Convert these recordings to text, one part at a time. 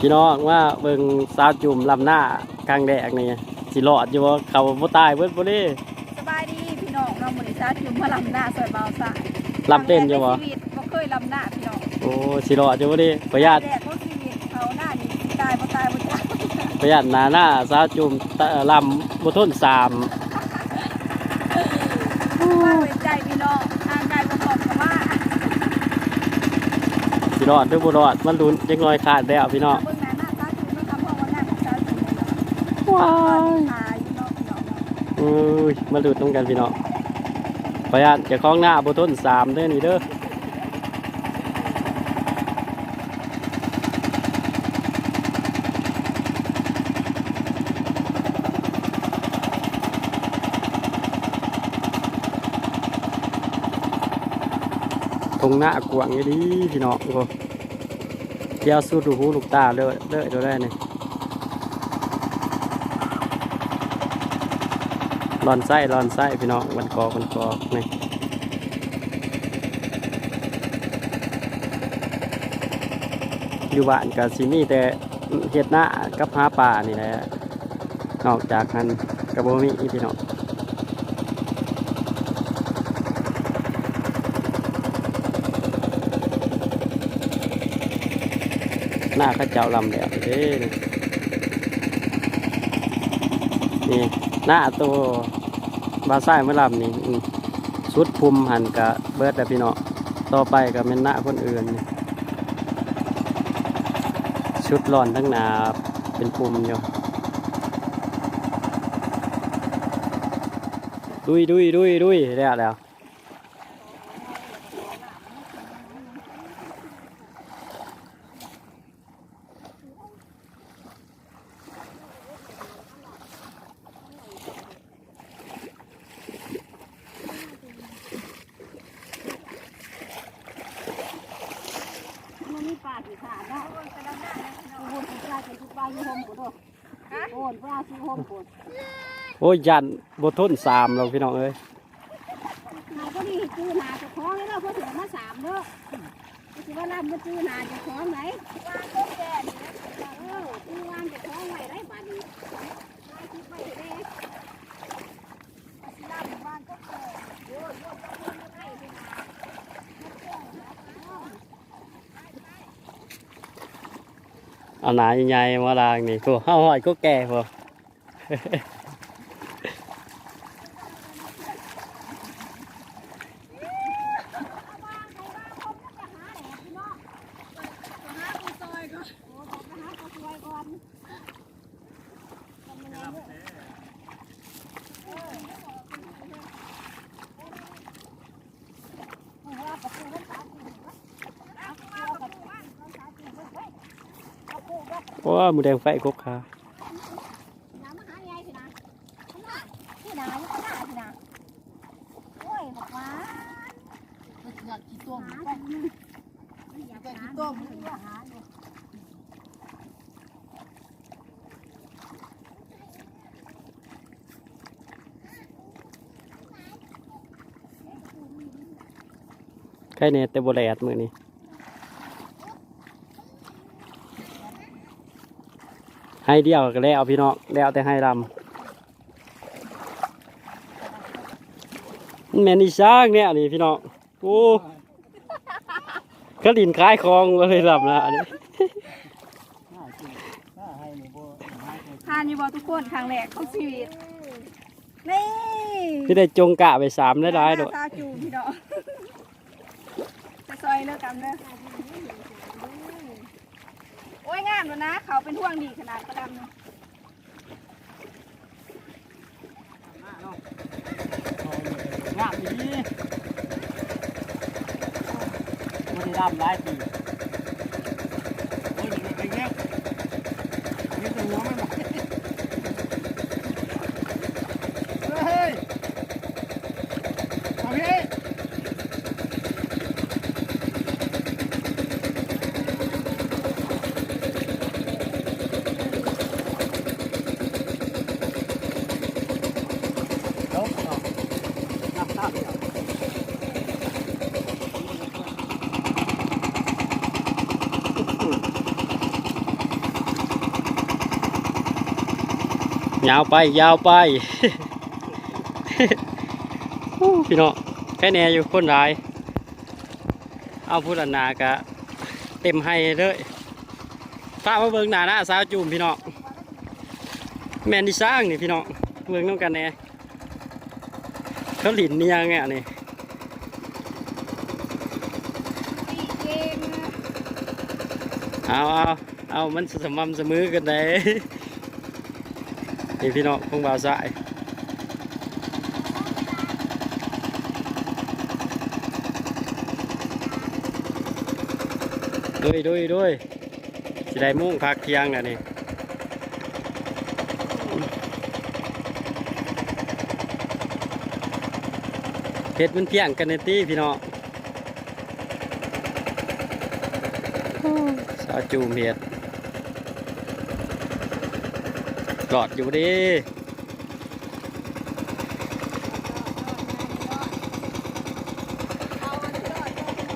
พี่น้องว่าเบิ่งสาวจุ่มลำหน้ากลางแดดนี่สิรอดอยู่บ่เขาบ่ตายเบิดบ่เด้สบายดีพี่น้องเราบริษัทอยู่มาลำหน้าซอยเบาสายลำเต้นอยู่บ่ครั้งแรกในชีวิตบ่เคยลำหน้าพี่น้องโอ้สิรอดอยู่บ่เด้ประหยัดแรกของชีวิตเขาหน้านี่ตายบ่ตายบ่ตายประหยัดหน้าหน้าสาวจุ่มตะลำบ่ทนสาม ว่าเว้นใจพี่น้องทางไกลบ่พร้อมกับมา สิ รอดหรือบ่รอดมันลุ้นจังน้อยขาดแล้วพี่น้องเบิ่งหน้าหน้าตาจุไม่ทำห้องว่าหน้าของสาวจุเลยเนาะว้าตายพี่น้องพี่น้องอุ้ยมาลุ้นนำกันพี่น้องประหยัดเจ้าของหน้าบ่ทนสามเด้อนี่เด้อ ตรงหน้ากวางอยู่ดีพี่น้องโอ้เดี๋ยวสู้ดูหูลูกตาเลยเลยเดี๋ยวได้นี่รอนไส้รอนไส้พี่น้องมันกอมันกอนี่อยู่บ้านกับซิมีแต่เห็ดหน้ากับหาป่านี่แหละนอกจากนั้นกับโบมีอีพี่น้อง หน้าเข้าเจ้าลำแดดเด้นี่นี่หน้าตัวบาซ่ายเมื่อลำนี่สุดภูมิหันกะเบิร์ดแต่พี่เนาะต่อไปก็เป็นหน้าคนอื่น ชุดร้อนทั้งหนาเป็นภูมิอยู่ดุยดุยดุยดุยแล้แล้ว มันมีปลาที่ขาดเนาะโอนไปแล้วนะโอนไปปลาเป็นปลาอยู่ห่มกูด้วย โอนปลาซื้อห่มกูโอ้ยยันบทนสามเราพี่น้องเอ้ยนาก็ดีจื้อนาจะคล้องแล้วเพราะถือมาสามเด้อถือว่าลำมาจื้อนาจะคล้องไหนวางก็แก่เออจื้อวางจะคล้องไว้ได้บาดนี้นายคิดไปเด้ลำวางก็แก่โยนโยนโยนให้ไปนา เอาหนาใหญ่ๆมาลางนี่กูเอาหอยก็แก่พอ โอ้หมูแดงไฟกบขา น้ำมหาใหญ่สินะที่นาที่นาที่นาโอ้ยบอกว่า อยากกินต้ม อยา ว้ามือแดงไฟครบค่ะใครเนี่ยเต่โบแลดมือนี่ ให้เดียวก็แล้วพี่น้องแล้วแต่ให้ลำมันแม่นอีช้างเนี่ยนี่พี่น้องโอ้กระดินคล้ายคลองมาเลยลำนะอันนี้ทานอยู่บ่ทุกคนครั้งแรกของชีวิตนี่ที่ได้จงกะไปสามได้ร้ายๆดอกตาจูพี่น้องไปซอยเลิกกันเด้อโอ้ยงามแล้วนะ เขาเป็นห่วงดีขนาดประดำเนาะงามดีมันได้ดำหลายปีโอ้ยเดี๋ยวไปแยนี่จะหัวไม่หมดเฮ้ยเอาพี่ ลบเนาะนับนับเนาะ ยาวไปยาวไปพี่น้องแค่แน่อยู่คนร้าย เอาพูดอันากะเต็มให้เลยฝามาเบิ่งหน้าหน้าสาวจูมพี่น้องแมนดิสร้างนี่พี่น้องเบิ่งน้ำกันแน่เขาหลินเนี่ยังไงนี่เก่เอาเอาเอามันสม่ำเสมอกันได้ นี่พี่น้องคงบ่าวสายด้วยด้วยด้วยสิได้มุ่งพักเที่ยงอะนี่เพช รมันเพียงกันในตีพี่น้องโอ้สาวจูมเห็ดหลอดอยู่ดิ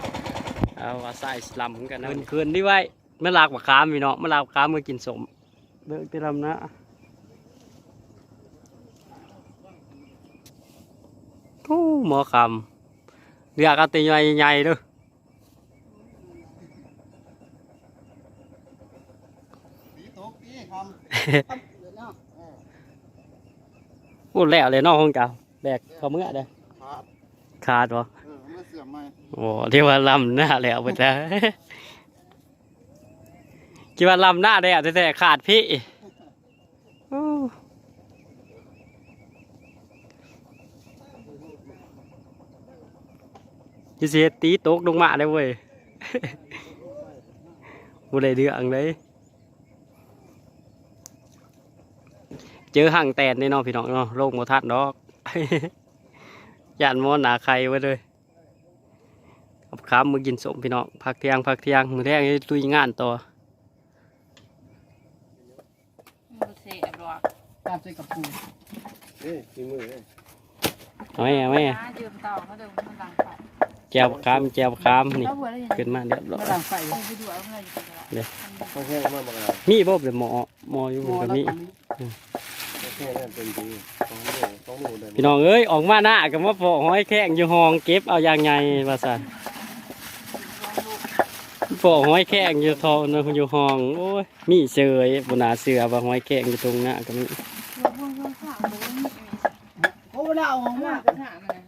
เอาว่าใส่สลัมกันนะคืนนี่ไว้ไม่ลากบักขามพี่น้องไม่ลากบักขามมือกินสมเบิกไปลำนะโอ้หมอคำเรียกเอาตีใหญ่ๆเด้วย สีตกนี่คพูดแล้วเลยเนอกของเก่าแบกเขาเมื่อเด้อขาดขาดวะเออมื่อเสื่อมไหมโอ้เรียกว่าลำหน้าแล้วไปจ้ะคิดว่าลำหน้าได้อะแต่ขาดพี่โอ้ยิเสียตีตกลงมาได้เว้ย บ่ได้เดืองเลย เจอห่างแตนนี่เนาะพี่น้องเนาะโลกโมทัดดอกยานมอนหนาใครไว้เลยขับข้ามมือกินสมพี่น้องพักเที่ยงพักเที่ยงมือแรกนี่ลุยงานต่อบ่เสียบหรอกตามใจกับปูเอ้ยสีมือเลยเอาไหมเอาไหมหายืมเต่าเขาเดินมันดังไฟแจวข้ามแจวข้ามนี่แล้วหัวได้ยังขึ้นมาเรียบร้อยมาดังไฟไปดูเอาเงินอยู่ตลอดเขาแค่มาบังอามีบ่เป็นหมอหมออยู่กับมีเขา แค่นั่นเป็นดีต้องหนูต้องหนูเดินพี่น้องเอ้ยออกมาหน้ากับมาปอห้อยแข้งอยู่ห้องเก็บเอาอย่างไงว่าซั่นปอห้อยแข้งอยู่ทองนอยู่ห้องโอ้ยมีเสยบนหนาเสือว่าห้อยแข้งอยู่ตรงหน้าก็มีโอ้เราเอาของมาเป็นหามัน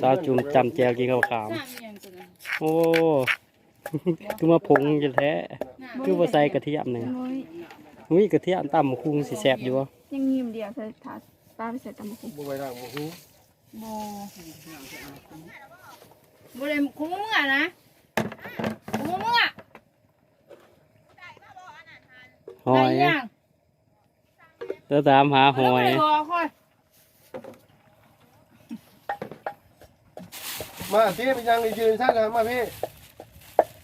สาวจุ่มจำแจวกินข้าวขาวหน้ามีอย่างตัวนั้นโอ้คือมาพงจะแท้คือว่าใส่กระเทียมเนี่ยอุ้ยกระเทียมตำคุงสิแซ่บอยู่วะ ยังยิ้มเดียวใส่ถาดป้าไปใส่ตำบักหุ่งบุไปร่างบุหูโบโบเลยคุ้มมึงอะนะคุ้มมึงอะหอยได้ยังเดี๋ยวตามหาหอยรอค่อยมาพี่เป็นยังยืนช่างกันมาพี่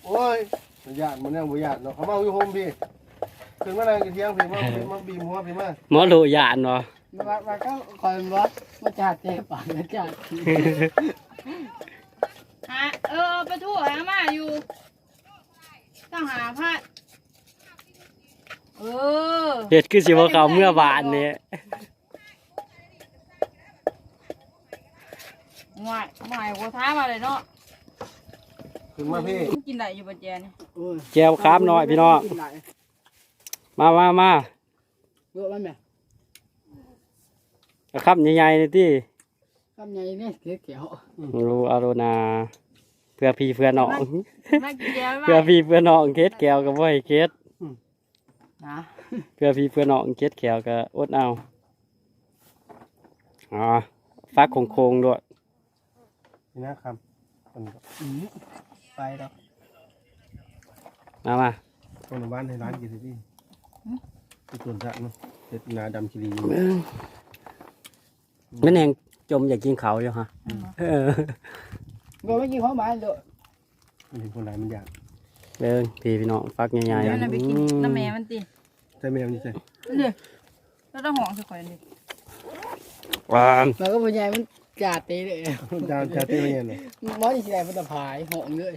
โอ้ยญาติมันยังบุญาติเนาะเขามาอยู่โฮมพี่ ถึงเมื่อไรกันเที่ยงพี่มาพี่มาบีมหัวพี่มาหมอโลยานวะว่าว่าก็คอยว่ามาจัดเจ็บปากนะจัดหาเออไปทั่วหามาอยู่ต้องหาผ้าเออเห็ดคือสิว่าเขาเมื่อบานเนี่ยหวายหวายหัวท้ามาเลยเนาะถึงมาพี่กินได้อยู่ปัจเจนี่แจวค้ามน้อยพี่น้อง มามามาเยอะมันไหมเอาคำใหญ่ๆนี่ที่คำใหญ่เนี่ยเขียวเขียวรูอาโรนาเพื่อพี่เพื่อน้องมากินแก้วเพื่อพี่เพื่อน้องเคสแก้วก็บ่ให้เคสนะเพื่อพี่เพื่อน้องเคสแก้วก็อดเอาอ๋อฟักโค้งๆด้วยนี่นะครับคนไปแล้วมามาคนบ้านในร้านกินสิพี่ ที่ส่วนสะเนาะเด็ดนาดำคิรีแม่นแหงจมอยากกินเขาวอยู่ฮะเออก็ไม่กินของบ้านเลยมันเป็นคนร้ายมันอยากเดินพี่พี่น้องฟักใหญ่เดี๋ยวน่ะไปกินๆน้ำแม่มันติแต่แมวนี่ใช่เดี๋ยวแล้วต้องห่องสักคนดิหวานแล้วก็ปัญญามันจัดเตะเลยจานจานเต้ไม่เห็นเลยมอที่ไหนมันจะพายหอมเลย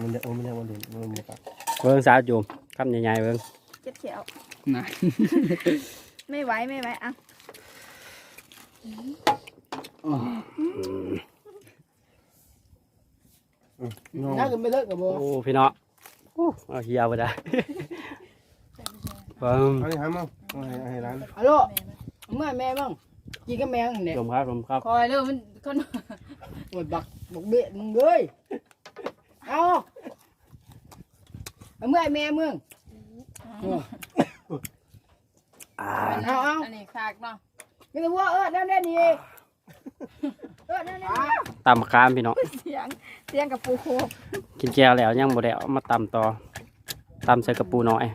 มันจะโอ้มันจะมันเด่นมันมันกัดเบิ่งสาวจุ่ม คำใหญ่ๆเบิ่งเจ็บเขียวนะไม่ไหวไม่ไหวอะน้องน่าจะไม่เลิกกับโบโอ้พี่น้องโอ้เอาเฮียไปได้ฟังอันนี้หามาเอาให้ให้ร้านฮัลโหลเมื่อแม่บ้างกินกับแมงเนี่ยชมครับชมครับคอยเร็วมันคนหมดบักบักเบี้ยมึงเลยเอา เอาเมื่อแม่มึงอ่าเอาเอาอันนี้คากเนาะไม่ต้องว่าเออนั่นแน่นี่เออนั่นแน่ตำมะขามพี่น้อง เสียงเสียงกับปูโคกกินแก้วแล้วยังบ่ได้เอามาตำต่อตำใส่กระปูน้อย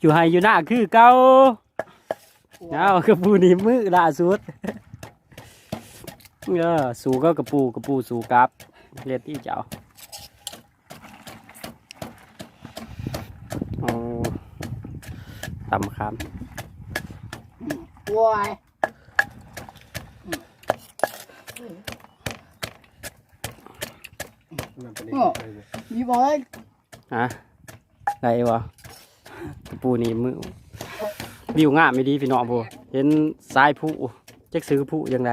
อยู่ให้อยู่หน้าคือเก่าเอากระปูนี่มือล่าสุดเออสูก็กระปูกระปูสูกับเรียนที่เจ้าโอ้ ตำมะขามวายนั่นเป็นนี่มีบอกเลยฮะได้บ่กระปูนี่มือวิวงามไม่ดีพี่น้องพูเห็นทรายผู้จักซื้อผู้ยังไง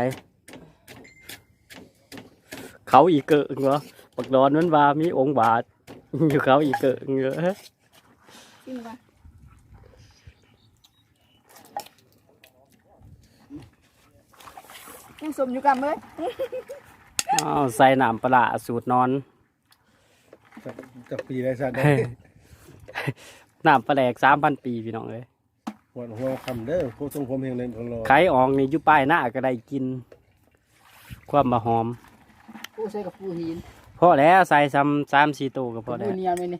เขาอีกเกิงเหรอปักดอนมันว่ามีองค์บาทอยู่เขาอีกเกิงเหรอ กินปะ ยังสมอยู่กับเลยอ้าวใส่น้ำปลาร้าสูตรนอนกับปีไรสัตว์ได้ น้ำปลาแดกสามพันปีพี่น้องเลยหัวหัวคำเด้อโคตรทรงผมเพียงเล่นของเราไข่อองนี่อยู่ป้ายหน้าก็ได้กิน ความบะหอมกูใส่กับปูหินพอแล้วใส่ซ้ำสามสี่ตัวก็พอปูแล้วเนียนไหมนี่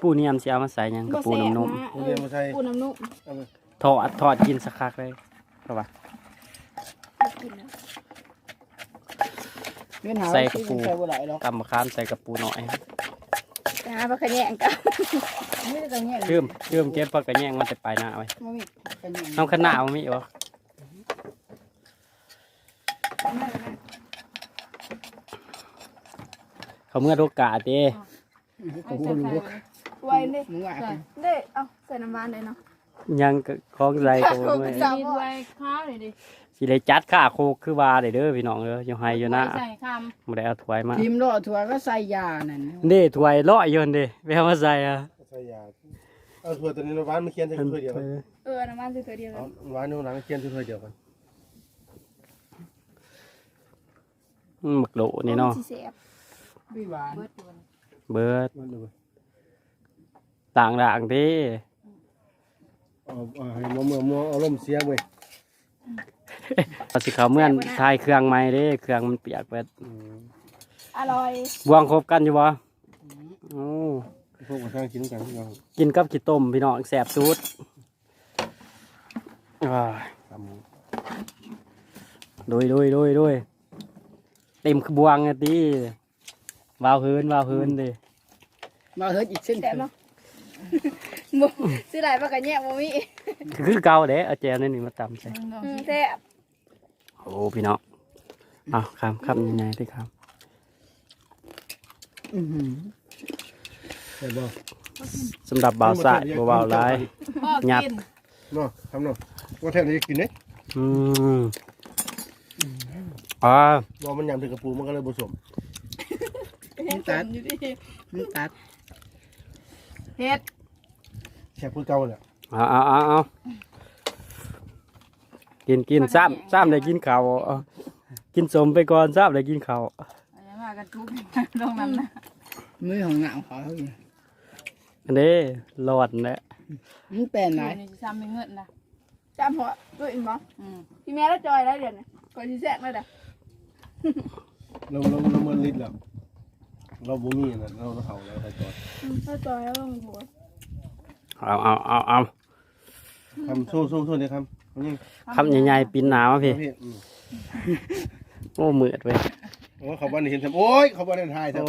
ปูเนียมสิเอามาใส่หยังกับปูน้ำนมผมเรียนมาใช้ปูน้ำนุ่มทอดทอดกินสักคักเลยครับว่า กินนะเงินหาใส่กับปู ใส่บ่ไหลหรอกกำมะขามใส่กับปูหน่อยไปหาปลาขะแยงกันไม่ได้กันเนี่ยเชื่อมเชื่อมเก็บปลากระแยงมันจะไปหน้าไว้ไม่มีกันเนี่ยน้ำขนาดมันมีวะเขาเมื่อโอกาสเด้โอ้โหรู้ว่าไว้นี่มึงว่า เด้เอาใส่น้ำมันเลยเนาะ ยังก็ของใจตัวเมื่อยสามมีพ่อไว้ข้าวหน่อยดิสิได้จัดข้าโคกคือว่าได้เด้อพี่น้องเด้ออยู่ให้อยู่หน้าใส่คบ่ได้เอาถ้วยมาทีมรอดถั่วก็ใส่ยานั่นเด้ถ้วยร้อยอยนเด้ไปเอามาใส่อะใช้ยาเอาถั่วตัวนี้หวานมาเคียนใส่ถ้วยเดียวเออน้ำมันคือตัวเดียวเอาหวานนู่นหลังเคียนถ้วยเดียวกันอืมหมึกโดนี่เนาะสีแสบพี่หวานเบิดมันดูต่างด่างเด้ เอาเอาให้มัวมัวมัวเอาลมเสียเว้ยเอาสิเขาเมื่อนทายเครื่องใหม่เด้เครื่องมันเปียกเบิดอืมอร่อยบวงครบกันอยู่บ่โอ้พวกมาทางกินกันเรากินกับขี้ต้มพี่น้องแสบสุดอ้ายทำดุยดุยดุยดุยเต็มขบวงอะตีวาวเฮินวาวเฮินดิมาเฮ้ยอีกเส้นแสบเนาะ บ่ซื้อหลายปลาขะแยงบ่มีคือเก่าเด้เอาแจวนี่นี่มาตำใส่ำอืมแสบโอ้พี่น้องเอาคำคำยังไงที่คอื้อหือใช่บ่ำสำหรับบ่าวสายบ่บ่าวร้าย พ่อหยับ กินเนาะทำเนาะว่าแทนจะกินเนี่ยอืมอ่าว่ามันยำถึงกระปูมันก็เลยผสมยังตัดอยู่ดิมันตัดเฮ็ด แค่พูดเก่าแหละเอาเอาเอาเอากินกินซ้ำซ้ำได้กินข้าวเอากินสมไปก่อนซ้ำได้กินข้าวอะไรมากันทุกลงน้ำนะมือของหนาวเขาอยู่อันนี้หลอดแหละมันเป็นไรนี่จะทำเป็นเงินนะจำหัวตัวอินบ่อืมพี่แม่แล้วจอยแล้วเดี๋ยวนี้ก่อนสิแทรกแล้วเด้อเราเราเราเมินลิ้นแล้วเราบ่มีนะเราเราเห่าแล้วใครจอดอืมแล้วจอยแล้วมันหัว เอาเอาเอาเอาคำสู้สู้สู้เนี่ยคำเอานี่คำใหญ่ๆปีนหนาวพี่พี่อืมโอ้เหมือดเว้ยโอ้เขาบ้านนี่เห็นทำโอ้ยเขาบ้านนี่ถ่ายทโอ้